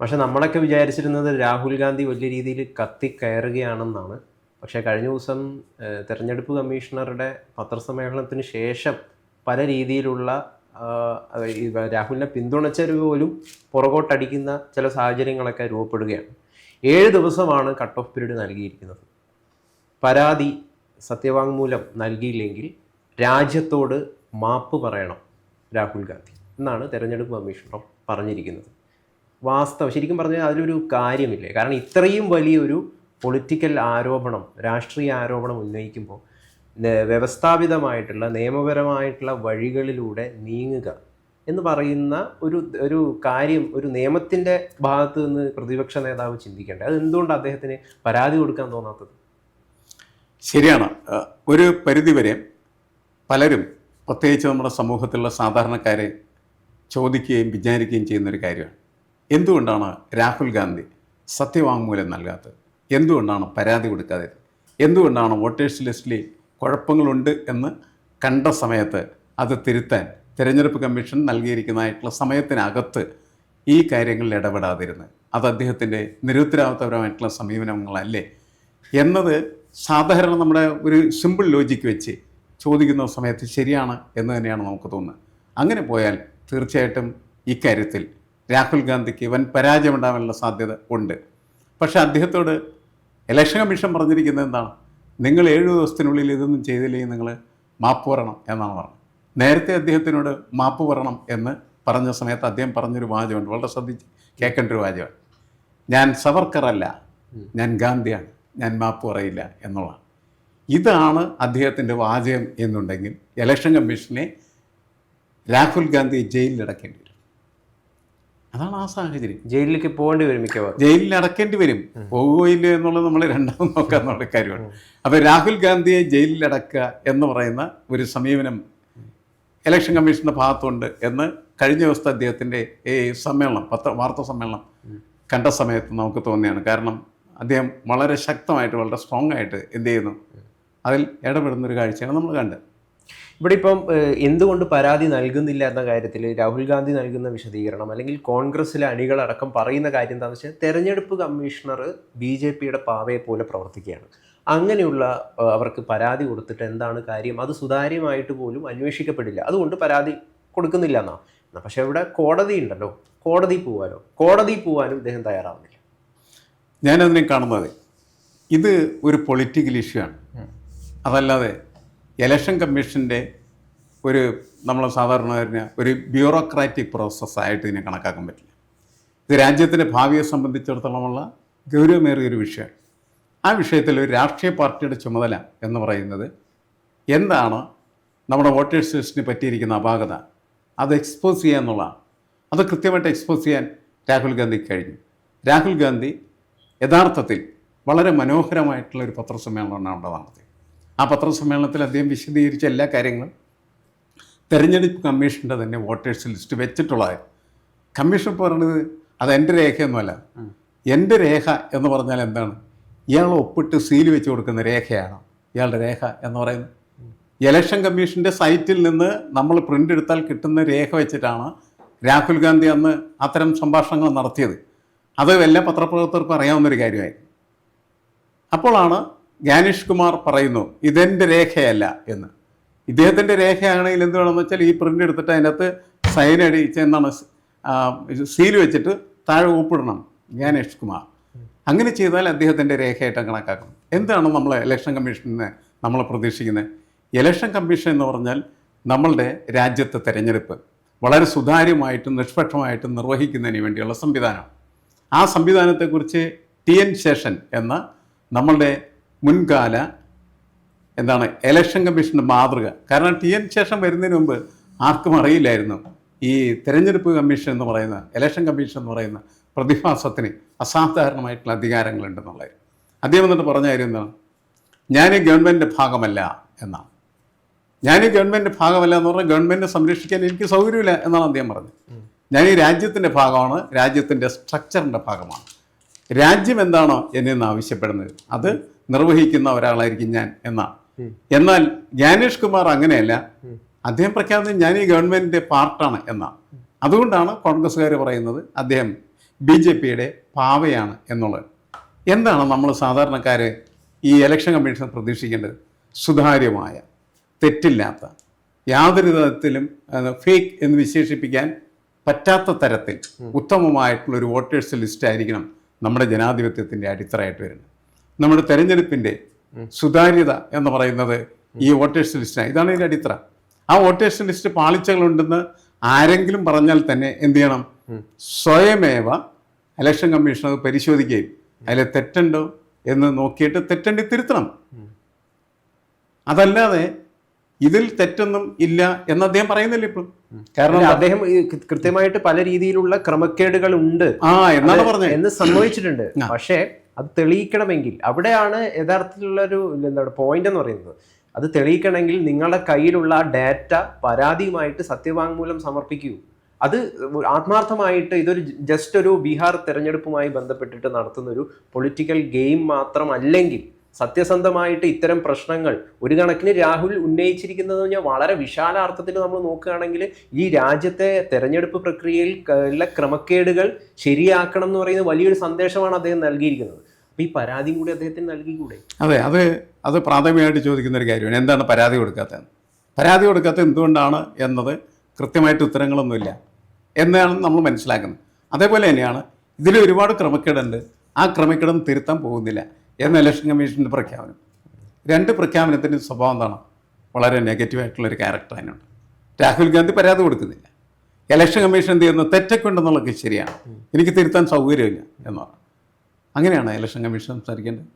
പക്ഷെ നമ്മളൊക്കെ വിചാരിച്ചിരുന്നത് രാഹുൽ ഗാന്ധി വലിയ രീതിയിൽ കത്തിക്കയറുകയാണെന്നാണ് പക്ഷേ കഴിഞ്ഞ ദിവസം തിരഞ്ഞെടുപ്പ് കമ്മീഷണറുടെ പത്രസമ്മേളനത്തിന് ശേഷം പല രീതിയിലുള്ള രാഹുലിനെ പിന്തുണച്ചവർ പോലും പുറകോട്ടടിക്കുന്ന ചില സാഹചര്യങ്ങളൊക്കെ രൂപപ്പെടുകയാണ്. ഏഴ് ദിവസമാണ് കട്ട് ഓഫ് പീരീഡ് നൽകിയിരിക്കുന്നത്. പരാതി സത്യവാങ്മൂലം നൽകിയില്ലെങ്കിൽ രാജ്യത്തോട് മാപ്പ് പറയണം രാഹുൽ ഗാന്ധി എന്നാണ് തെരഞ്ഞെടുപ്പ് കമ്മീഷണർ പറഞ്ഞിരിക്കുന്നത്. വാസ്തവം. ശരിക്കും പറഞ്ഞാൽ അതിലൊരു കാര്യമില്ലേ? കാരണം ഇത്രയും വലിയൊരു പൊളിറ്റിക്കൽ ആരോപണം രാഷ്ട്രീയ ആരോപണം ഉന്നയിക്കുമ്പോൾ വ്യവസ്ഥാപിതമായിട്ടുള്ള നിയമപരമായിട്ടുള്ള വഴികളിലൂടെ നീങ്ങുക എന്ന് പറയുന്ന ഒരു ഒരു കാര്യം ഒരു നിയമത്തിന്റെ ഭാഗത്ത് നിന്ന് പ്രതിപക്ഷ നേതാവ് ചിന്തിക്കേണ്ടത് അത് എന്തുകൊണ്ട് അദ്ദേഹത്തിന് പരാതി കൊടുക്കാൻ തോന്നാത്തത്? ശരിയാണ്. ഒരു പരിധിവരെ പലരും പ്രത്യേകിച്ച് നമ്മുടെ സമൂഹത്തിലുള്ള സാധാരണക്കാരെ ചോദിക്കുകയും വിചാരിക്കുകയും ചെയ്യുന്നൊരു കാര്യമാണ്. എന്തുകൊണ്ടാണ് രാഹുൽ ഗാന്ധി സത്യവാങ്മൂലം നൽകാത്തത്? എന്തുകൊണ്ടാണ് പരാതി കൊടുക്കാതെ എന്തുകൊണ്ടാണ് വോട്ടേഴ്സ് ലിസ്റ്റിൽ കുഴപ്പങ്ങളുണ്ട് എന്ന് കണ്ട സമയത്ത് അത് തിരുത്താൻ തിരഞ്ഞെടുപ്പ് കമ്മീഷൻ നൽകിയിരിക്കുന്നതായിട്ടുള്ള സമയത്തിനകത്ത് ഈ കാര്യങ്ങളിൽ ഇടപെടാതിരുന്നത്? അത് അദ്ദേഹത്തിന്റെ നിരുത്തരവാദിത്തപരമായിട്ടുള്ള സമീപനങ്ങളല്ലേ? എന്നത് സാധാരണ നമ്മുടെ ഒരു സിമ്പിൾ ലോജിക്ക് വെച്ച് ചോദിക്കുന്ന സമയത്ത് ശരിയാണ് എന്ന് തന്നെയാണ് നമുക്ക് തോന്നുന്നത്. അങ്ങനെ പോയാൽ തീർച്ചയായിട്ടും ഇക്കാര്യത്തിൽ രാഹുൽ ഗാന്ധിക്ക് വൻ പരാജയം ഉണ്ടാകാനുള്ള സാധ്യത ഉണ്ട്. പക്ഷേ അദ്ദേഹത്തോട് ഇലക്ഷൻ കമ്മീഷൻ പറഞ്ഞിരിക്കുന്നത് എന്താണ്? നിങ്ങൾ ഏഴ് ദിവസത്തിനുള്ളിൽ ഇതൊന്നും ചെയ്തില്ലെങ്കിൽ നിങ്ങൾ മാപ്പ് പറയണം എന്നാണ് പറഞ്ഞത്. നേരത്തെ അദ്ദേഹത്തിനോട് മാപ്പ് പറയണം എന്ന് പറഞ്ഞ സമയത്ത് അദ്ദേഹം പറഞ്ഞൊരു വാചകമുണ്ട്. വളരെ ശ്രദ്ധിച്ച് കേൾക്കേണ്ട ഒരു വാചകം ഞാൻ സവർക്കറല്ല ഞാൻ ഗാന്ധിയാണ് ഞാൻ മാപ്പ് പറയില്ല എന്നുള്ളതാണ്. ഇതാണ് അദ്ദേഹത്തിന്റെ വാചകം എന്നുണ്ടെങ്കിൽ ഇലക്ഷൻ കമ്മീഷനെ രാഹുൽ ഗാന്ധി ജയിലിലടക്കേണ്ടി വരും. അതാണ് ആ സാഹചര്യം. ജയിലിലേക്ക് പോകേണ്ടി വരും മിക്കവാറും. ജയിലിൽ അടക്കേണ്ടി വരും. പോകുകയില്ല എന്നുള്ളത് നമ്മൾ രണ്ടാമത് നോക്കാന്നുള്ള കാര്യമാണ്. അപ്പോൾ രാഹുൽ ഗാന്ധിയെ ജയിലിൽ അടക്കുക എന്ന് പറയുന്ന ഒരു സമീപനം ഇലക്ഷൻ കമ്മീഷന്റെ ഭാഗത്തുണ്ട് എന്ന് കഴിഞ്ഞ ദിവസത്തെ അദ്ദേഹത്തിന്റെ ഈ സമ്മേളനം പത്ര വാർത്താ സമ്മേളനം കണ്ട സമയത്ത് നമുക്ക് തോന്നിയാണ്. കാരണം അദ്ദേഹം വളരെ ശക്തമായിട്ട് വളരെ സ്ട്രോങ് ആയിട്ട് എന്ത് ചെയ്യുന്നു? അതിൽ ഇടപെടുന്ന ഒരു കാഴ്ചയാണ് നമ്മൾ കണ്ടത്. ഇവിടെ ഇപ്പം എന്തുകൊണ്ട് പരാതി നൽകുന്നില്ല എന്ന കാര്യത്തിൽ രാഹുൽ ഗാന്ധി നൽകുന്ന വിശദീകരണം അല്ലെങ്കിൽ കോൺഗ്രസിലെ അണികളടക്കം പറയുന്ന കാര്യം എന്താണെന്ന് വെച്ചാൽ തെരഞ്ഞെടുപ്പ് കമ്മീഷണർ ബി ജെ പിയുടെ പാവയെ പോലെ പ്രവർത്തിക്കുകയാണ്. അങ്ങനെയുള്ള അവർക്ക് പരാതി കൊടുത്തിട്ട് എന്താണ് കാര്യം? അത് സുതാര്യമായിട്ട് പോലും അന്വേഷിക്കപ്പെടില്ല. അതുകൊണ്ട് പരാതി കൊടുക്കുന്നില്ല എന്നാ. പക്ഷേ പക്ഷെ ഇവിടെ കോടതി ഉണ്ടല്ലോ. കോടതി പോവാനോ? കോടതി പോവാനും ഇദ്ദേഹം തയ്യാറാവുന്നില്ല. ഞാനതിനെ കാണുന്നത് ഇത് ഒരു പൊളിറ്റിക്കൽ ഇഷ്യൂ ആണ്. അതല്ലാതെ ഇലക്ഷൻ കമ്മീഷന്റെ ഒരു നമ്മൾ സാധാരണ പറഞ്ഞ ഒരു ബ്യൂറോക്രാറ്റിക് പ്രോസസ്സായിട്ട് ഇതിനെ കണക്കാക്കാൻ പറ്റില്ല. ഇത് രാജ്യത്തിന്റെ ഭാവിയെ സംബന്ധിച്ചിടത്തോളമുള്ള ഗൗരവമേറിയൊരു വിഷയമാണ് ആ വിഷയത്തിൽ ഒരു രാഷ്ട്രീയ പാർട്ടിയുടെ ചുമതല എന്ന് പറയുന്നത് എന്താണ്? നമ്മുടെ വോട്ടേഴ്സ് ലിസ്റ്റിന് പറ്റിയിരിക്കുന്ന അപാകത. അത് എക്സ്പോസ് ചെയ്യുക എന്നുള്ളതാണ് അത് കൃത്യമായിട്ട് എക്സ്പോസ് ചെയ്യാൻ രാഹുൽ ഗാന്ധി കഴിഞ്ഞു. രാഹുൽ ഗാന്ധി യഥാർത്ഥത്തിൽ വളരെ മനോഹരമായിട്ടുള്ള ഒരു പത്രസമ്മേളനമാണ് അവിടെ നടത്തിയത്. ആ പത്രസമ്മേളനത്തിൽ അദ്ദേഹം വിശദീകരിച്ച എല്ലാ കാര്യങ്ങളും തെരഞ്ഞെടുപ്പ് കമ്മീഷന്റെ തന്നെ വോട്ടേഴ്സ് ലിസ്റ്റ് വെച്ചിട്ടുള്ളത് കമ്മീഷൻ പറയുന്നത് അത് എന്റെ രേഖയൊന്നുമല്ല. എന്റെ രേഖ എന്ന് പറഞ്ഞാൽ എന്താണ്? ഇയാൾ ഒപ്പിട്ട് സീൽ വെച്ച് കൊടുക്കുന്ന രേഖയാണ്. ഇയാളുടെ രേഖ എന്ന് പറയുന്നത്. ഇലക്ഷൻ കമ്മീഷന്റെ സൈറ്റിൽ നിന്ന് നമ്മൾ പ്രിന്റ് എടുത്താൽ കിട്ടുന്ന രേഖ വെച്ചിട്ടാണ് രാഹുൽ ഗാന്ധി അന്ന് അത്തരം സംഭാഷണങ്ങൾ നടത്തിയത്. അത് എല്ലാ പത്രപ്രവർത്തകർക്കും അറിയാവുന്നൊരു കാര്യമായിരുന്നു. അപ്പോഴാണ് ജ്ഞാനേഷ് കുമാർ പറയുന്നു ഇതെന്റെ രേഖയല്ല എന്ന്. ഇദ്ദേഹത്തിന്റെ രേഖയാണെങ്കിൽ എന്ത് വേണമെന്ന് വെച്ചാൽ ഈ പ്രിന്റ് എടുത്തിട്ട് അതിനകത്ത് സൈൻ അടിച്ച് എന്താണ് സീൽ വെച്ചിട്ട് താഴെ ഒപ്പിടണം ജ്ഞാനേഷ് കുമാർ. അങ്ങനെ ചെയ്താൽ അദ്ദേഹത്തിന്റെ രേഖയായിട്ട് കണക്കാക്കണം എന്താണ് നമ്മൾ ഇലക്ഷൻ കമ്മീഷനെ നമ്മൾ പ്രതീക്ഷിക്കുന്നത്? ഇലക്ഷൻ കമ്മീഷൻ എന്ന് പറഞ്ഞാൽ നമ്മളുടെ രാജ്യത്തെ തെരഞ്ഞെടുപ്പ്. വളരെ സുതാര്യമായിട്ടും നിഷ്പക്ഷമായിട്ടും നിർവഹിക്കുന്നതിന് വേണ്ടിയുള്ള സംവിധാനമാണ് ആ സംവിധാനത്തെക്കുറിച്ച് ടി എൻ ശേഷൻ എന്ന നമ്മളുടെ മുൻകാല എന്താണ് ഇലക്ഷൻ കമ്മീഷന്റെ മാതൃക. കാരണം ടി എൻ ശേഷം വരുന്നതിന് മുമ്പ് ആർക്കും അറിയില്ലായിരുന്നു ഈ തെരഞ്ഞെടുപ്പ് കമ്മീഷൻ എന്ന് പറയുന്ന ഇലക്ഷൻ കമ്മീഷൻ എന്ന് പറയുന്ന പ്രതിഭാസത്തിന് അസാധാരണമായിട്ടുള്ള അധികാരങ്ങളുണ്ടെന്നുള്ളത്. അദ്ദേഹം എന്നിട്ട് പറഞ്ഞ കാര്യം എന്താണ്? ഞാൻ ഈ ഗവൺമെന്റിന്റെ ഭാഗമല്ല എന്നാണ്. ഞാൻ ഈ ഗവൺമെന്റിന്റെ ഭാഗമല്ല എന്ന് പറഞ്ഞാൽ ഗവൺമെന്റ് സംരക്ഷിക്കാൻ എനിക്ക് സൗകര്യമില്ല എന്നാണ് അദ്ദേഹം പറഞ്ഞത്. ഞാൻ ഈ രാജ്യത്തിന്റെ ഭാഗമാണ് രാജ്യത്തിന്റെ സ്ട്രക്ചറിന്റെ ഭാഗമാണ്. രാജ്യം എന്താണോ എന്നെ ആവശ്യപ്പെടുന്നത്. അത് നിർവഹിക്കുന്ന ഒരാളായിരിക്കും ഞാൻ എന്നാണ് എന്നാൽ ജ്ഞാനേഷ് കുമാർ അങ്ങനെയല്ല. അദ്ദേഹം പ്രഖ്യാപിച്ചത് ഞാൻ ഈ ഗവൺമെന്റിന്റെ പാർട്ടാണ് എന്നാണ് അതുകൊണ്ടാണ് കോൺഗ്രസ്സുകാർ പറയുന്നത് അദ്ദേഹം ബി ജെ പിയുടെ പാവയാണ് എന്നുള്ളത്. എന്താണ് നമ്മൾ സാധാരണക്കാർ ഈ ഇലക്ഷൻ കമ്മീഷൻ പ്രതീക്ഷിക്കേണ്ടത്? സുതാര്യമായ തെറ്റില്ലാത്ത യാതൊരു തരത്തിലും ഫേക്ക് എന്ന് വിശേഷിപ്പിക്കാൻ പറ്റാത്ത തരത്തിൽ ഉത്തമമായിട്ടുള്ള ഒരു വോട്ടേഴ്സ് ലിസ്റ്റ് ആയിരിക്കണം നമ്മുടെ ജനാധിപത്യത്തിന്റെ അടിത്തറയായിട്ട് വരുന്നത്. നമ്മുടെ തെരഞ്ഞെടുപ്പിന്റെ സുതാര്യത എന്ന് പറയുന്നത് ഈ വോട്ടേഴ്സ് ലിസ്റ്റാണ് ഇതാണ് ഇതിന്റെ അടിത്തറ. ആ വോട്ടേഴ്സ് ലിസ്റ്റ് പാളിച്ചകളുണ്ടെന്ന് ആരെങ്കിലും പറഞ്ഞാൽ തന്നെ എന്ത് ചെയ്യണം? സ്വയമേവ ഇലക്ഷൻ കമ്മീഷൻ അത് പരിശോധിക്കുകയും അതിൽ തെറ്റുണ്ടോ എന്ന് നോക്കിയിട്ട് തെറ്റണ്ടി തിരുത്തണം. അതല്ലാതെ ഇതിൽ തെറ്റൊന്നും ഇല്ല എന്ന് അദ്ദേഹം പറയുന്നില്ല ഇപ്പം കാരണം അദ്ദേഹം കൃത്യമായിട്ട് പല രീതിയിലുള്ള ക്രമക്കേടുകൾ ഉണ്ട്. ആ എന്നാണ് പറഞ്ഞത്. എന്ന് സംഭവിച്ചിട്ടുണ്ട്. പക്ഷേ അത് തെളിയിക്കണമെങ്കിൽ അവിടെയാണ് യഥാർത്ഥത്തിലുള്ള ഒരു എന്താണ് പോയിന്റ് എന്ന് പറയുന്നത്. അത് തെളിയിക്കണമെങ്കിൽ നിങ്ങളുടെ കയ്യിലുള്ള ഡാറ്റ പരാതിയുമായിട്ട് സത്യവാങ്മൂലം സമർപ്പിക്കൂ. അത് ആത്മാർത്ഥമായിട്ട് ഇതൊരു ജസ്റ്റ് ഒരു ബീഹാർ തെരഞ്ഞെടുപ്പുമായി ബന്ധപ്പെട്ടിട്ട് നടത്തുന്ന ഒരു പൊളിറ്റിക്കൽ ഗെയിം മാത്രമല്ലെങ്കിൽ സത്യസന്ധമായിട്ട് ഇത്തരം പ്രശ്നങ്ങൾ ഒരു കണക്കിന് രാഹുൽ ഉന്നയിച്ചിരിക്കുന്നത് ഞാൻ വളരെ വിശാലാർത്ഥത്തിൽ നമ്മൾ നോക്കുകയാണെങ്കിൽ ഈ രാജ്യത്തെ തെരഞ്ഞെടുപ്പ് പ്രക്രിയയിൽ ഉള്ള ക്രമക്കേടുകൾ ശരിയാക്കണം എന്ന് പറയുന്ന വലിയൊരു സന്ദേശമാണ് അദ്ദേഹം നൽകിയിരിക്കുന്നത്. അപ്പം ഈ പരാതിയും കൂടി അദ്ദേഹത്തിന് നൽകിക്കൂടെ? അതെ അത് അത് പ്രാഥമികമായിട്ട് ചോദിക്കുന്ന ഒരു കാര്യമാണ്. എന്താണ് പരാതി കൊടുക്കാത്തതെന്ന് പരാതി കൊടുക്കാത്ത എന്തുകൊണ്ടാണ് എന്നത് കൃത്യമായിട്ട് ഉത്തരങ്ങളൊന്നുമില്ല എന്നാണ് നമ്മൾ മനസ്സിലാക്കുന്നത്. അതേപോലെ തന്നെയാണ് ഇതിൽ ഒരുപാട് ക്രമക്കേടുണ്ട്. ആ ക്രമക്കേടൊന്നും തിരുത്താൻ പോകുന്നില്ല. എന്ന ഇലക്ഷൻ കമ്മീഷന്റെ പ്രഖ്യാപനം. രണ്ട് പ്രഖ്യാപനത്തിന്റെ സ്വഭാവം എന്താണ്? വളരെ നെഗറ്റീവായിട്ടുള്ളൊരു ക്യാരക്ടർ അതിനുണ്ട് രാഹുൽ ഗാന്ധി പരാതി കൊടുക്കുന്നില്ല. ഇലക്ഷൻ കമ്മീഷൻ എന്ത് ചെയ്യുന്നു? തെറ്റൊക്കെ ഉണ്ടെന്നുള്ളതൊക്കെ ശരിയാണ്. എനിക്ക് തിരുത്താൻ സൗകര്യമില്ല എന്നാണ് അങ്ങനെയാണ് ഇലക്ഷൻ കമ്മീഷൻ സംസാരിക്കേണ്ടത്.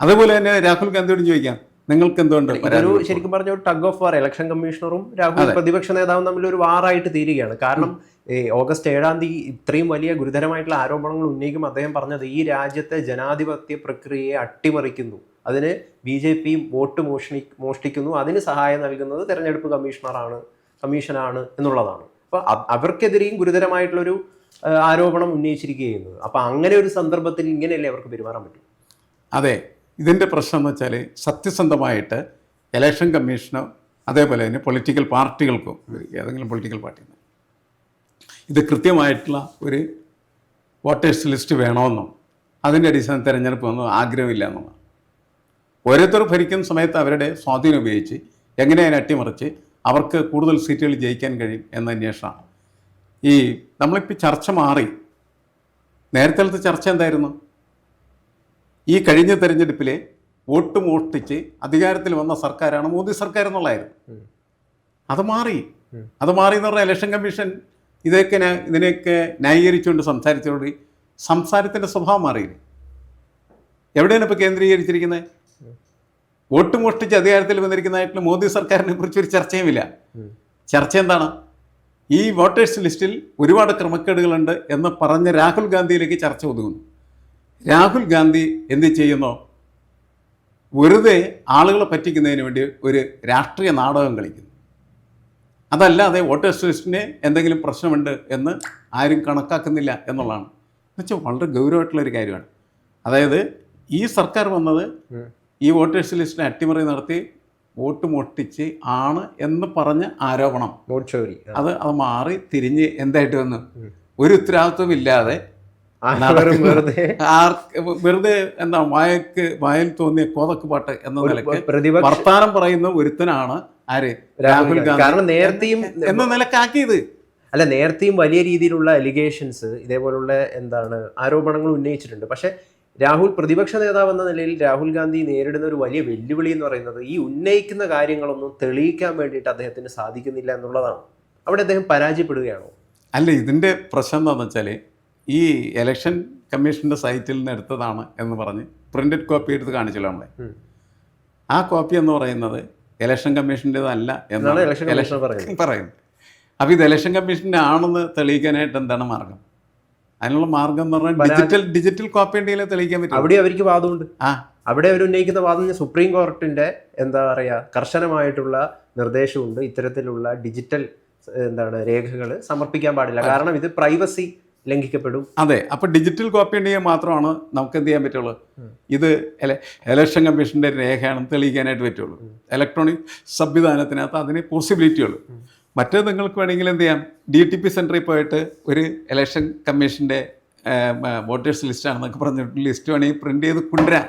അതുപോലെ തന്നെ രാഹുൽ ഗാന്ധിയോട് ചോദിക്കാം. നിങ്ങൾക്ക് എന്തുകൊണ്ട് ഒരു ശരിക്കും പറഞ്ഞ ഒരു ടഗ് ഓഫ് വാർ ഇലക്ഷൻ കമ്മീഷണറും രാഹുൽ പ്രതിപക്ഷ നേതാവും തമ്മിൽ ഒരു വാറായിട്ട് തീരുകയാണ്. കാരണം ഈ ഓഗസ്റ്റ് ഏഴാം തീയതി ഇത്രയും വലിയ ഗുരുതരമായിട്ടുള്ള ആരോപണങ്ങൾ ഉന്നയിക്കും അദ്ദേഹം പറഞ്ഞത് ഈ രാജ്യത്തെ ജനാധിപത്യ പ്രക്രിയയെ അട്ടിമറിക്കുന്നു. അതിന് ബി ജെ പി വോട്ട് മോഷണി മോഷ്ടിക്കുന്നു. അതിന് സഹായം നൽകുന്നത് തെരഞ്ഞെടുപ്പ് കമ്മീഷണറാണ് കമ്മീഷനാണ് എന്നുള്ളതാണ്. അപ്പോൾ അവർക്കെതിരെയും ഗുരുതരമായിട്ടുള്ളൊരു ആരോപണം ഉന്നയിച്ചിരിക്കുകയാണ് അപ്പോൾ അങ്ങനെ ഒരു സന്ദർഭത്തിൽ ഇങ്ങനെയല്ലേ അവർക്ക് പെരുമാറാൻ പറ്റും? അതെ. ഇതിന്റെ പ്രശ്നം എന്ന് വെച്ചാൽ സത്യസന്ധമായിട്ട് ഇലക്ഷൻ കമ്മീഷനോ അതേപോലെ തന്നെ പൊളിറ്റിക്കൽ പാർട്ടികൾക്കോ ഏതെങ്കിലും പൊളിറ്റിക്കൽ പാർട്ടി ഇത് കൃത്യമായിട്ടുള്ള ഒരു വോട്ടേഴ്സ് ലിസ്റ്റ് വേണമെന്നോ അതിന്റെ അടിസ്ഥാനത്തിൽ തിരഞ്ഞെടുപ്പ് ഒന്നും ആഗ്രഹമില്ല എന്നുള്ളതാണ് ഓരോരുത്തർ ഭരിക്കുന്ന സമയത്ത് അവരുടെ സ്വാധീനം ഉപയോഗിച്ച് എങ്ങനെ അതിനെ അട്ടിമറിച്ച് അവർക്ക് കൂടുതൽ സീറ്റുകൾ ജയിക്കാൻ കഴിയും എന്ന അന്വേഷണമാണ്. ഈ നമ്മളിപ്പോൾ ചർച്ച മാറി. നേരത്തെ ചർച്ച എന്തായിരുന്നു? ഈ കഴിഞ്ഞ തെരഞ്ഞെടുപ്പിലെ വോട്ട് മോഷ്ടിച്ച് അധികാരത്തിൽ വന്ന സർക്കാരാണ് മോദി സർക്കാർ എന്നുള്ളതായിരുന്നു. അത് മാറി. അത് മാറി എന്ന് പറഞ്ഞാൽ ഇലക്ഷൻ കമ്മീഷൻ ഇതൊക്കെ ന്യാ- ഇതിനെയൊക്കെ ന്യായീകരിച്ചുകൊണ്ട് സംസാരിച്ചതോട് സംസാരത്തിന്റെ സ്വഭാവം മാറിയില്ലേ? എവിടെയാണ് ഇപ്പോൾ കേന്ദ്രീകരിച്ചിരിക്കുന്നത്? വോട്ട് മോഷ്ടിച്ച് അധികാരത്തിൽ വന്നിരിക്കുന്നതായിട്ടുള്ള മോദി സർക്കാരിനെ കുറിച്ച് ഒരു ചർച്ചയുമില്ല. ചർച്ച എന്താണ്? ഈ വോട്ടേഴ്സ് ലിസ്റ്റിൽ ഒരുപാട് ക്രമക്കേടുകളുണ്ട് എന്ന് പറഞ്ഞ രാഹുൽ ഗാന്ധിയിലേക്ക് ചർച്ച ഒതുങ്ങുന്നു. രാഹുൽ ഗാന്ധി എന്ത് ചെയ്യുന്നു? വെറുതെ ആളുകളെ പറ്റിക്കുന്നതിന് വേണ്ടി ഒരു രാഷ്ട്രീയ നാടകം കളിക്കുന്നു. അതല്ലാതെ വോട്ടേഴ്സ് ലിസ്റ്റിന് എന്തെങ്കിലും പ്രശ്നമുണ്ട് എന്ന് ആരും കണക്കാക്കുന്നില്ല എന്നുള്ളതാണ്. എന്നുവെച്ചാൽ വളരെ ഗൗരവമായിട്ടുള്ള ഒരു കാര്യമാണ്. അതായത് ഈ സർക്കാർ വന്നത് ഈ വോട്ടേഴ്സ് ലിസ്റ്റിനെ അട്ടിമറി നടത്തി വോട്ട് മോട്ടിച്ച് ആണ് എന്ന് പറഞ്ഞ ആരോപണം. അത് അത് മാറി തിരിഞ്ഞ് എന്തായിട്ട് വന്നു? ഒരു ഉത്തരവാദിത്വം ഇല്ലാതെ ആരും വെറുതെ എന്താ വായക്ക് വായൻ തോന്നിയ കോതക്ക് പാട്ട് എന്ന നിലയ്ക്ക് വർത്താനം പറയുന്ന ഒരുത്തനാണ് ആര്? രാഹുൽ ഗാന്ധി. കാരണം നേരത്തെയും എന്ന നിലക്കാക്കിയത്. അല്ല നേരത്തെയും വലിയ രീതിയിലുള്ള അലിഗേഷൻസ് ഇതേപോലുള്ള എന്താണ് ആരോപണങ്ങൾ ഉന്നയിച്ചിട്ടുണ്ട്. പക്ഷെ രാഹുൽ പ്രതിപക്ഷ നേതാവ് എന്ന നിലയിൽ രാഹുൽ ഗാന്ധി നേരിടുന്ന ഒരു വലിയ വെല്ലുവിളി എന്ന് പറയുന്നത് ഈ ഉന്നയിക്കുന്ന കാര്യങ്ങളൊന്നും തെളിയിക്കാൻ വേണ്ടിയിട്ട് അദ്ദേഹത്തിന് സാധിക്കുന്നില്ല എന്നുള്ളതാണ്. അവിടെ അദ്ദേഹം പരാജയപ്പെടുകയാണോ? അല്ല ഇതിന്റെ പ്രശ്നം എന്താണെന്ന് വെച്ചാൽ ഈ ഇലക്ഷൻ കമ്മീഷന്റെ സൈറ്റിൽ നിന്ന് എടുത്തതാണ് എന്ന് പറഞ്ഞ് പ്രിന്റഡ് കോപ്പി എടുത്ത് കാണിച്ചല്ലോ നമ്മളെ. ആ കോപ്പി എന്ന് പറയുന്നത് ഇലക്ഷൻ കമ്മീഷന്റെതല്ല എന്നാണ് ഇലക്ഷൻ പറയുന്നത്. അപ്പോൾ ഇത് ഇലക്ഷൻ കമ്മീഷന്റെ ആണെന്ന് തെളിയിക്കാനായിട്ട് എന്താണ് മാർഗം? അതിനുള്ള മാർഗം എന്ന് പറഞ്ഞാൽ ഡിജിറ്റൽ ഡിജിറ്റൽ കോപ്പി ഉണ്ടെങ്കിലേ തെളിയിക്കാൻ പറ്റും. അവിടെ അവർക്ക് വാദമുണ്ട്. ആ. അവിടെ അവർ ഉന്നയിക്കുന്ന വാദം സുപ്രീം കോർട്ടിന്റെ എന്താ പറയുക കർശനമായിട്ടുള്ള നിർദ്ദേശമുണ്ട്. ഇത്തരത്തിലുള്ള ഡിജിറ്റൽ എന്താണ് രേഖകൾ സമർപ്പിക്കാൻ പാടില്ല. കാരണം ഇത് പ്രൈവസി ലംഘിക്കപ്പെടും. അതെ അപ്പോൾ ഡിജിറ്റൽ കോപ്പി ഉണ്ടെങ്കിൽ മാത്രമാണ് നമുക്ക് എന്ത് ചെയ്യാൻ പറ്റുള്ളൂ? ഇത് എലക്ഷൻ ഇലക്ഷൻ കമ്മീഷന്റെ രേഖയാണെന്ന് തെളിയിക്കാനായിട്ട് പറ്റുള്ളൂ. ഇലക്ട്രോണിക് സംവിധാനത്തിനകത്ത് അതിന് പോസിബിലിറ്റി ഉള്ളൂ. മറ്റേത് നിങ്ങൾക്ക് വേണമെങ്കിൽ എന്ത് ചെയ്യാം? ഡി ടി പി സെന്ററിൽ പോയിട്ട് ഒരു ഇലക്ഷൻ കമ്മീഷന്റെ വോട്ടേഴ്സ് ലിസ്റ്റാണെന്നൊക്കെ പറഞ്ഞിട്ട് ലിസ്റ്റ് വേണമെങ്കിൽ പ്രിന്റ് ചെയ്ത് കൊണ്ടുവരാം.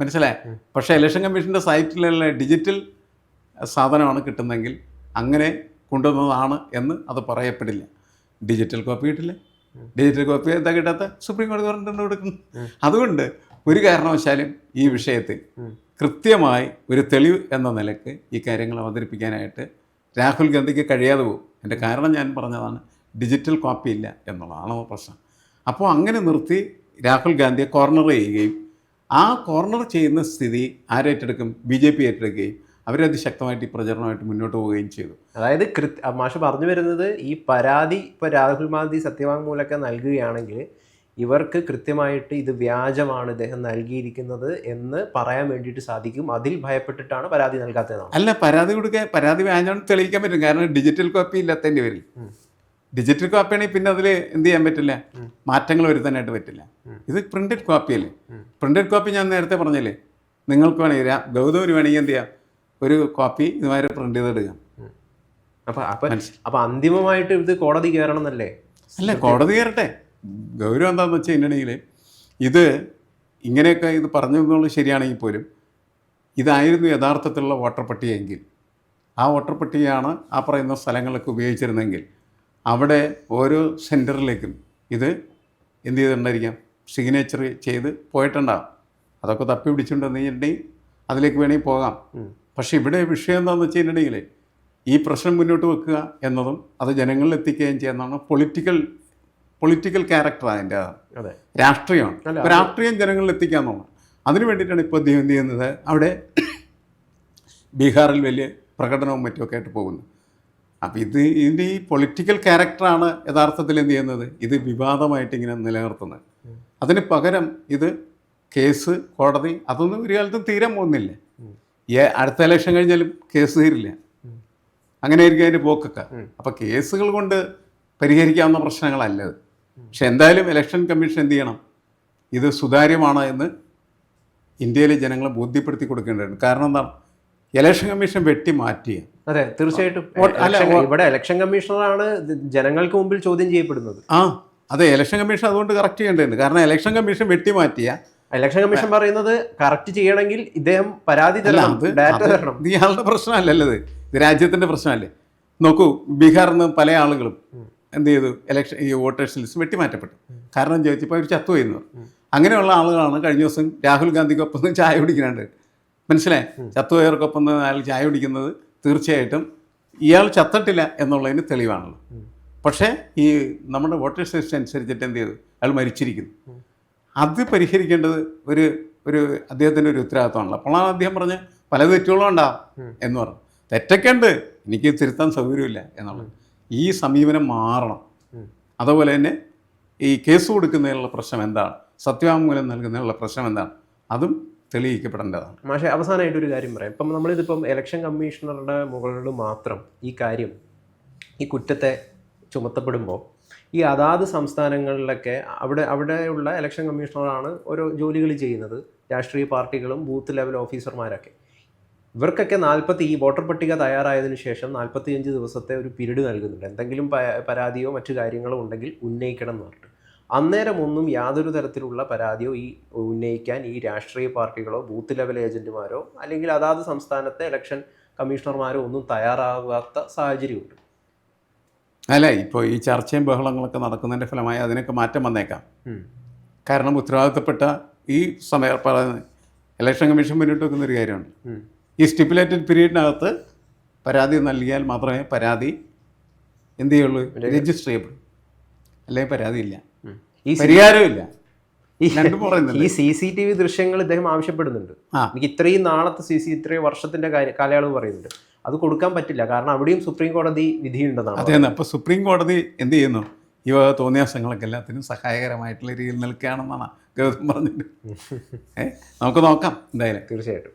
മനസ്സിലായി? പക്ഷേ ഇലക്ഷൻ കമ്മീഷന്റെ സൈറ്റിലുള്ള ഡിജിറ്റൽ സാധനമാണ് കിട്ടുന്നതെങ്കിൽ അങ്ങനെ കൊണ്ടുവന്നതാണ് എന്ന് അത് പറയപ്പെടില്ല. ഡിജിറ്റൽ കോപ്പി കിട്ടില്ല. ഡിജിറ്റൽ കോപ്പി എന്താ കിട്ടാത്ത? സുപ്രീം കോടതി പറഞ്ഞിട്ടുണ്ട് കൊടുക്കുന്നു അതുകൊണ്ട് ഒരു കാരണവശാലും ഈ വിഷയത്തിൽ കൃത്യമായി ഒരു തെളിവ് എന്ന നിലയ്ക്ക് ഈ കാര്യങ്ങൾ അവതരിപ്പിക്കാനായിട്ട് രാഹുൽ ഗാന്ധിക്ക് കഴിയാതെ പോകും. എന്റെ കാരണം ഞാൻ പറഞ്ഞതാണ് ഡിജിറ്റൽ കോപ്പി ഇല്ല എന്നുള്ളതാണ് പ്രശ്നം. അപ്പോൾ അങ്ങനെ നിർത്തി രാഹുൽ ഗാന്ധിയെ കോർണർ ചെയ്യുകയും ആ കോർണർ ചെയ്യുന്ന സ്ഥിതി ആരേറ്റെടുക്കും ബി ജെ പി ഏറ്റെടുക്കുകയും അവരത് ശക്തമായിട്ട് ഈ പ്രചരണമായിട്ട് മുന്നോട്ട് പോവുകയും ചെയ്തു. അതായത് കൃത് മാഷ് പറഞ്ഞു വരുന്നത് ഈ പരാതി ഇപ്പോൾ രാഹുൽ ഗാന്ധി സത്യവാങ്മൂലമൊക്കെ നൽകുകയാണെങ്കിൽ ഇവർക്ക് കൃത്യമായിട്ട് ഇത് വ്യാജമാണ് ഇദ്ദേഹം നൽകിയിരിക്കുന്നത് എന്ന് പറയാൻ വേണ്ടിയിട്ട് സാധിക്കും. അതിൽ ഭയപ്പെട്ടിട്ടാണ് പരാതി നൽകാത്തത് അല്ല പരാതി കൊടുക്കാൻ പരാതി വ്യാജമാണ് തെളിയിക്കാൻ പറ്റും. കാരണം ഡിജിറ്റൽ കോപ്പി ഇല്ലാത്തതിന്റെ പേരിൽ. ഡിജിറ്റൽ കോപ്പിയാണെങ്കിൽ പിന്നെ അതിൽ എന്ത് ചെയ്യാൻ പറ്റില്ല. മാറ്റങ്ങൾ വരുത്താനായിട്ട് പറ്റില്ല. ഇത് പ്രിന്റഡ് കോപ്പി അല്ലേ? പ്രിന്റഡ് കോപ്പി ഞാൻ നേരത്തെ പറഞ്ഞല്ലേ? നിങ്ങൾക്ക് വേണമെങ്കിൽ ഗൗതമിന് വേണമെങ്കിൽ എന്ത് ചെയ്യാം? ഒരു കോപ്പി ഇതുമാതിരി പ്രിന്റ് ചെയ്തെടുക്കാം അപ്പൊ. അന്തിമമായിട്ട് ഇത് കോടതി കയറണം എന്നല്ലേ അല്ല കോടതി കയറട്ടെ. ഗൗരവം എന്താണെന്ന് വെച്ച് കഴിഞ്ഞിട്ടുണ്ടെങ്കിൽ ഇത് ഇങ്ങനെയൊക്കെ ഇത് പറഞ്ഞു എന്നുള്ളത് ശരിയാണെങ്കിൽ പോലും ഇതായിരുന്നു യഥാർത്ഥത്തിലുള്ള വോട്ടർ പട്ടികയെങ്കിൽ. ആ വോട്ടർ പട്ടികയാണ് ആ പറയുന്ന സ്ഥലങ്ങളിലൊക്കെ ഉപയോഗിച്ചിരുന്നെങ്കിൽ അവിടെ ഓരോ സെന്ററിലേക്കും ഇത് എന്ത് ചെയ്തിട്ടുണ്ടായിരിക്കാം? സിഗ്നേച്ചർ ചെയ്ത് പോയിട്ടുണ്ടാകും അതൊക്കെ തപ്പി പിടിച്ചിട്ടുണ്ടെന്നുണ്ടെങ്കിൽ അതിലേക്ക് വേണമെങ്കിൽ പോകാം. പക്ഷേ ഇവിടെ വിഷയം എന്താണെന്ന് വെച്ച് കഴിഞ്ഞിട്ടുണ്ടെങ്കിൽ ഈ പ്രശ്നം മുന്നോട്ട് വെക്കുക എന്നതും അത് ജനങ്ങളിൽ എത്തിക്കുകയും ചെയ്യുന്നതാണ് പൊളിറ്റിക്കൽ പൊളിറ്റിക്കൽ ക്യാരക്ടറാണ് അതിന്റെ അതെ. രാഷ്ട്രീയമാണ്. രാഷ്ട്രീയം ജനങ്ങളിൽ എത്തിക്കുക എന്നുള്ളത് അതിനു വേണ്ടിയിട്ടാണ് ഇപ്പോൾ അദ്ദേഹം എന്ത് ചെയ്യുന്നത്? അവിടെ ബീഹാറിൽ വലിയ പ്രകടനവും മറ്റുമൊക്കെ ആയിട്ട് പോകുന്നു. അപ്പോൾ ഇത് ഇതിന്റെ ഈ പൊളിറ്റിക്കൽ ക്യാരക്ടറാണ് യഥാർത്ഥത്തിൽ എന്ത് ചെയ്യുന്നത്? ഇത് വിവാദമായിട്ട് ഇങ്ങനെ നിലനിർത്തുന്നത്. അതിന് പകരം ഇത് കേസ് കോടതി അതൊന്നും ഒരു കാലത്തും തീരാൻ പോകുന്നില്ല. അടുത്ത ഇലക്ഷൻ കഴിഞ്ഞാലും കേസ് തീരില്ല. അങ്ങനെ ആയിരിക്കും അതിന്റെ പോക്കൊക്കെ അപ്പം അപ്പോൾ കേസുകൾ കൊണ്ട് പരിഹരിക്കാവുന്ന പ്രശ്നങ്ങളല്ല ഇത് പക്ഷെ എന്തായാലും ഇലക്ഷൻ കമ്മീഷൻ എന്ത് ചെയ്യണം? ഇത് സുതാര്യമാണ് എന്ന് ഇന്ത്യയിലെ ജനങ്ങളെ ബോധ്യപ്പെടുത്തി കൊടുക്കേണ്ടതുണ്ട്. കാരണം എന്താണ് ഇലക്ഷൻ കമ്മീഷൻ വെട്ടി മാറ്റിയ. അതെ തീർച്ചയായിട്ടും. ഇവിടെ ഇലക്ഷൻ കമ്മീഷണറാണ് ജനങ്ങൾക്ക് മുമ്പിൽ ചോദ്യം ചെയ്യപ്പെടുന്നത്. ആ അതെ ഇലക്ഷൻ കമ്മീഷൻ അതുകൊണ്ട് കറക്റ്റ് ചെയ്യേണ്ടതുണ്ട്. കാരണം ഇലക്ഷൻ കമ്മീഷൻ വെട്ടി മാറ്റിയ. ഇലക്ഷൻ കമ്മീഷൻ പറയുന്നത് കറക്റ്റ് ചെയ്യണമെങ്കിൽ ഇദ്ദേഹം പരാതി തരണം ഡാറ്റ തരണം. ഇയാളുടെ പ്രശ്നമല്ലല്ലോ ഇത് രാജ്യത്തിന്റെ പ്രശ്നമല്ലേ. നോക്കൂ ബീഹാറിൽ നിന്ന് പല ആളുകളും എന്ത് ചെയ്തു? ഇലക്ഷൻ ഈ വോട്ടേഴ്സ് ലിസ്റ്റ് വെട്ടിമാറ്റപ്പെട്ടു. കാരണം ചോദിച്ചപ്പോൾ അവർ ചത്തുപോയിരുന്നു അങ്ങനെയുള്ള ആളുകളാണ് കഴിഞ്ഞ ദിവസം രാഹുൽ ഗാന്ധിക്കൊപ്പം ചായ കുടിക്കുന്നുണ്ട്. മനസ്സിലായി? ചത്തുപോയവർക്കൊപ്പം അയാൾ ചായ കുടിക്കുന്നത് തീർച്ചയായിട്ടും ഇയാൾ ചത്തട്ടില്ല എന്നുള്ളതിന് തെളിവാണല്ലോ. പക്ഷേ ഈ നമ്മുടെ വോട്ടേഴ്സ് ലിസ്റ്റ് അനുസരിച്ചിട്ട് എന്ത് ചെയ്തു? അയാൾ മരിച്ചിരിക്കുന്നു. അത് പരിഹരിക്കേണ്ടത് ഒരു ഒരു അദ്ദേഹത്തിന്റെ ഒരു ഉത്തരവാദിത്തമാണല്ലോ. അപ്പോഴാണ് അദ്ദേഹം പറഞ്ഞ് പല തെറ്റുകളും ഉണ്ടാവും എന്ന് പറഞ്ഞു. തെറ്റൊക്കെ ഉണ്ട് എനിക്ക് തിരുത്താൻ സൗകര്യമില്ല എന്നുള്ളത്. ഈ സമീപനം മാറണം. അതുപോലെ തന്നെ ഈ കേസ് കൊടുക്കുന്നതിനുള്ള പ്രശ്നം എന്താണ്? സത്യവാങ്മൂലം നൽകുന്നതിനുള്ള പ്രശ്നം എന്താണ്? അതും തെളിയിക്കപ്പെടേണ്ടതാണ്. പക്ഷേ അവസാനമായിട്ട് ഒരു കാര്യം പറയാം. ഇപ്പം നമ്മളിതിപ്പം ഇലക്ഷൻ കമ്മീഷണറുടെ മുകളിൽ മാത്രം ഈ കാര്യം ഈ കുറ്റത്തെ ചുമത്തപ്പെടുമ്പോൾ ഈ അതാത് സംസ്ഥാനങ്ങളിലൊക്കെ അവിടെ അവിടെയുള്ള ഇലക്ഷൻ കമ്മീഷണറാണ് ഓരോ ജോലികൾ ചെയ്യുന്നത്. രാഷ്ട്രീയ പാർട്ടികളും ബൂത്ത് ലെവൽ ഓഫീസർമാരൊക്കെ ഇവർക്കൊക്കെ നാൽപ്പത്തി ഈ വോട്ടർ പട്ടിക തയ്യാറായതിനു ശേഷം നാൽപ്പത്തിയഞ്ച് ദിവസത്തെ ഒരു പിരീഡ് നൽകുന്നുണ്ട്. എന്തെങ്കിലും പരാതിയോ മറ്റു കാര്യങ്ങളോ ഉണ്ടെങ്കിൽ ഉന്നയിക്കണം എന്ന് പറഞ്ഞിട്ട്. അന്നേരം ഒന്നും യാതൊരു തരത്തിലുള്ള പരാതിയോ ഈ ഉന്നയിക്കാൻ ഈ രാഷ്ട്രീയ പാർട്ടികളോ ബൂത്ത് ലെവൽ ഏജന്റുമാരോ അല്ലെങ്കിൽ അതാത് സംസ്ഥാനത്തെ ഇലക്ഷൻ കമ്മീഷണർമാരോ ഒന്നും തയ്യാറാകാത്ത സാഹചര്യമുണ്ട്. അല്ല ഇപ്പോൾ ഈ ചർച്ചയും ബഹളങ്ങളൊക്കെ നടക്കുന്നതിന്റെ ഫലമായി അതിനൊക്കെ മാറ്റം വന്നേക്കാം. കാരണം ഉത്തരവാദിത്തപ്പെട്ട ഈ സമയ പറയുന്ന ഇലക്ഷൻ കമ്മീഷൻ മുന്നോട്ട് വെക്കുന്ന ഒരു കാര്യമാണ് ഈ സ്റ്റിപ്പുലേറ്റഡ് പീരീഡിനകത്ത് പരാതി നൽകിയാൽ മാത്രമേ പരാതി എന്ത് ചെയ്യുള്ളൂ? രജിസ്റ്റർ ചെയ്യപ്പെടും. അല്ലെങ്കിൽ പരാതിയില്ല. പരിഹാരമില്ല ഈ സി സി ടി വി ദൃശ്യങ്ങൾ ഇദ്ദേഹം ആവശ്യപ്പെടുന്നുണ്ട്. എനിക്ക് ഇത്രയും നാളത്തെ സി സി ഇത്രയും വർഷത്തിന്റെ കാലയളവ് പറയുന്നുണ്ട്. അത് കൊടുക്കാൻ പറ്റില്ല. കാരണം അവിടെയും സുപ്രീം കോടതി വിധിയുണ്ടെന്നാണ് അതെ അപ്പൊ സുപ്രീം കോടതി എന്ത് ചെയ്യുന്നു? ഈ വക തോന്നിയാസങ്ങളൊക്കെ എല്ലാത്തിനും സഹായകരമായിട്ടുള്ള രീതിയിൽ നിൽക്കുകയാണെന്നാണ് ഗൗതം പറഞ്ഞിട്ട്. നമുക്ക് നോക്കാം എന്തായാലും. തീർച്ചയായിട്ടും.